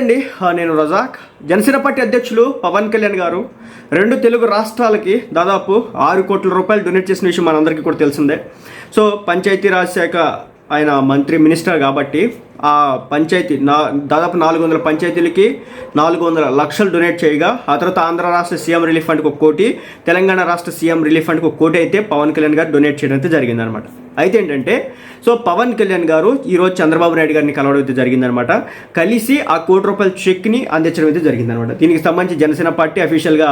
అండి నేను రజాక్. జనసేన పార్టీ అధ్యక్షులు పవన్ కళ్యాణ్ గారు రెండు తెలుగు రాష్ట్రాలకి దాదాపు ఆరు కోట్ల రూపాయలు డొనేట్ చేసిన విషయం మనందరికీ కూడా తెలిసిందే. సో పంచాయతీరాజ్ శాఖ ఆయన మంత్రి మినిస్టర్ కాబట్టి ఆ పంచాయతీ నా దాదాపు నాలుగు వందల పంచాయతీలకి నాలుగు వందల లక్షలు డొనేట్ చేయగా ఆ తర్వాత ఆంధ్ర రాష్ట్ర సీఎం రిలీఫ్ ఫండ్కి ఒక కోటి తెలంగాణ రాష్ట్ర సీఎం రిలీఫ్ ఫండ్కి ఒక కోటి అయితే పవన్ కళ్యాణ్ గారు డొనేట్ చేయడం అయితే జరిగిందనమాట అయితే ఏంటంటే సో పవన్ కళ్యాణ్ గారు ఈరోజు చంద్రబాబు నాయుడు గారిని కలవడం అయితే జరిగిందనమాట కలిసి ఆ కోటి రూపాయల చెక్ని అందించడం అయితే జరిగిందనమాట దీనికి సంబంధించి జనసేన పార్టీ అఫీషియల్గా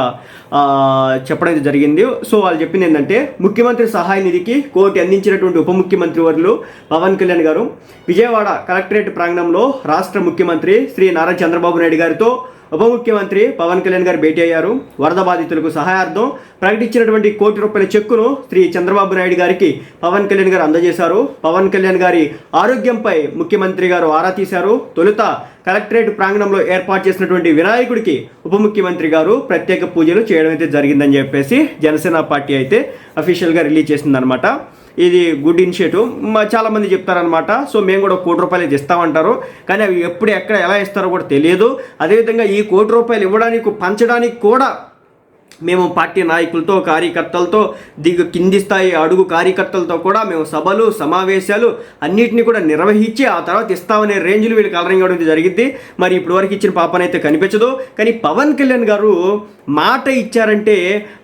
చెప్పడం అయితే జరిగింది. సో వాళ్ళు చెప్పింది ఏంటంటే ముఖ్యమంత్రి సహాయ నిధికి కోటి అందించినటువంటి ఉప ముఖ్యమంత్రి వర్లు పవన్ పవన్ కళ్యాణ్ గారు. విజయవాడ కలెక్టరేట్ ప్రాంగణంలో రాష్ట్ర ముఖ్యమంత్రి శ్రీ నారా చంద్రబాబు నాయుడు గారితో ఉప ముఖ్యమంత్రి పవన్ కళ్యాణ్ గారు భేటీ అయ్యారు. వరద బాధితులకు సహాయార్థం ప్రకటించినటువంటి కోటి రూపాయల చెక్కును శ్రీ చంద్రబాబు నాయుడు గారికి పవన్ కళ్యాణ్ గారు అందజేశారు. పవన్ కళ్యాణ్ గారి ఆరోగ్యంపై ముఖ్యమంత్రి గారు ఆరా తీశారు. తొలుత కలెక్టరేట్ ప్రాంగణంలో ఏర్పాటు చేసినటువంటి వినాయకుడికి ఉప ముఖ్యమంత్రి గారు ప్రత్యేక పూజలు చేయడం అయితే జరిగిందని చెప్పేసి జనసేన పార్టీ అయితే అఫీషియల్గా రిలీజ్ చేసిందనమాట ఇది గుడ్ ఇనిషియేటివ్. మా చాలా మంది చెప్తారనమాట సో మేము కూడా కోటి రూపాయలు ఇస్తామంటారు కానీ అవి ఎప్పుడు ఎక్కడ ఎలా ఇస్తారో కూడా తెలియదు. అదేవిధంగా ఈ కోటి రూపాయలు ఇవ్వడానికి పంచడానికి కూడా మేము పార్టీ నాయకులతో కార్యకర్తలతో దిగు కింది స్థాయి అడుగు కార్యకర్తలతో కూడా మేము సభలు సమావేశాలు అన్నిటిని కూడా నిర్వహించి ఆ తర్వాత ఇస్తామనే రేంజ్లు వీళ్ళు కలరింగ్ అవడం జరిగింది మరి ఇప్పటివరకు ఇచ్చిన పాపనైతే కనిపించదు. కానీ పవన్ కళ్యాణ్ గారు మాట ఇచ్చారంటే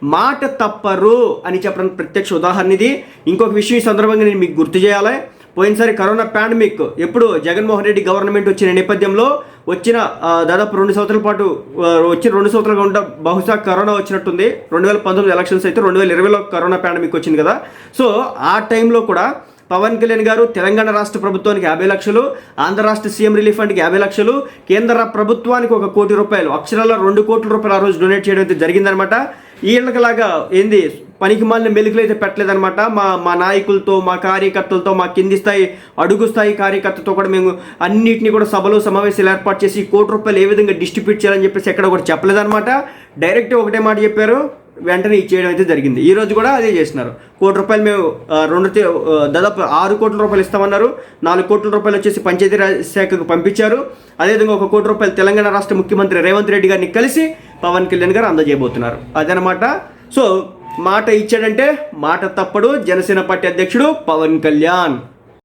మాట తప్పరు అని చెప్పడం ప్రత్యక్ష ఉదాహరణ ఇది. ఇంకొక విషయం ఈ సందర్భంగా నేను మీకు గుర్తు చేయాలి. పోయినసారి కరోనా పాండమిక్ ఎప్పుడు జగన్మోహన్ రెడ్డి గవర్నమెంట్ వచ్చిన నేపథ్యంలో వచ్చిన దాదాపు రెండు సంవత్సరాల పాటు వచ్చిన రెండు సంవత్సరాలుగా ఉండ బహుశా కరోనా వచ్చినట్టుంది. రెండు వేల పంతొమ్మిది ఎలక్షన్స్ అయితే రెండు వేల ఇరవైలో కరోనా పాండమిక్ వచ్చింది కదా. సో ఆ టైంలో కూడా పవన్ కళ్యాణ్ గారు తెలంగాణ రాష్ట్ర ప్రభుత్వానికి యాభై లక్షలు ఆంధ్ర రాష్ట్ర సీఎం రిలీఫ్ ఫండ్కి యాభై లక్షలు కేంద్ర ప్రభుత్వానికి ఒక కోటి రూపాయలు అక్షరాల రెండు కోట్ల రూపాయలు ఆ రోజు డొనేట్ చేయడం అయితే జరిగిందనమాట. ఈయనకలాగా ఏంది పనికి మాలిన మెలుకులు అయితే పెట్టలేదనమాట. మా మా నాయకులతో మా కార్యకర్తలతో మా కింది స్థాయి అడుగు స్థాయి కార్యకర్తతో కూడా మేము అన్నిటిని కూడా సభలు సమావేశాలు ఏర్పాటు చేసి కోటి రూపాయలు ఏ విధంగా డిస్ట్రిబ్యూట్ చేయాలని చెప్పేసి ఎక్కడ కూడా చెప్పలేదన్నమాట డైరెక్ట్ ఒకటే మాట చెప్పారు. వెంటనే ఇచ్చేయడం అయితే జరిగింది. ఈ రోజు కూడా అదే చేసినారు కోటి రూపాయలు మేము రెండు దాదాపు ఆరు కోట్ల రూపాయలు ఇస్తామన్నారు. నాలుగు కోట్ల రూపాయలు వచ్చేసి పంచాయతీరాజ్ శాఖకు పంపించారు. అదేవిధంగా ఒక కోటి రూపాయలు తెలంగాణ రాష్ట్ర ముఖ్యమంత్రి రేవంత్ రెడ్డి గారిని కలిసి పవన్ కళ్యాణ్ గారు అందజేయబోతున్నారు. అదనమాట. సో మాట ఇచ్చాడంటే మాట తప్పడు. జనసేన పార్టీ అధ్యక్షుడు పవన్ కళ్యాణ్.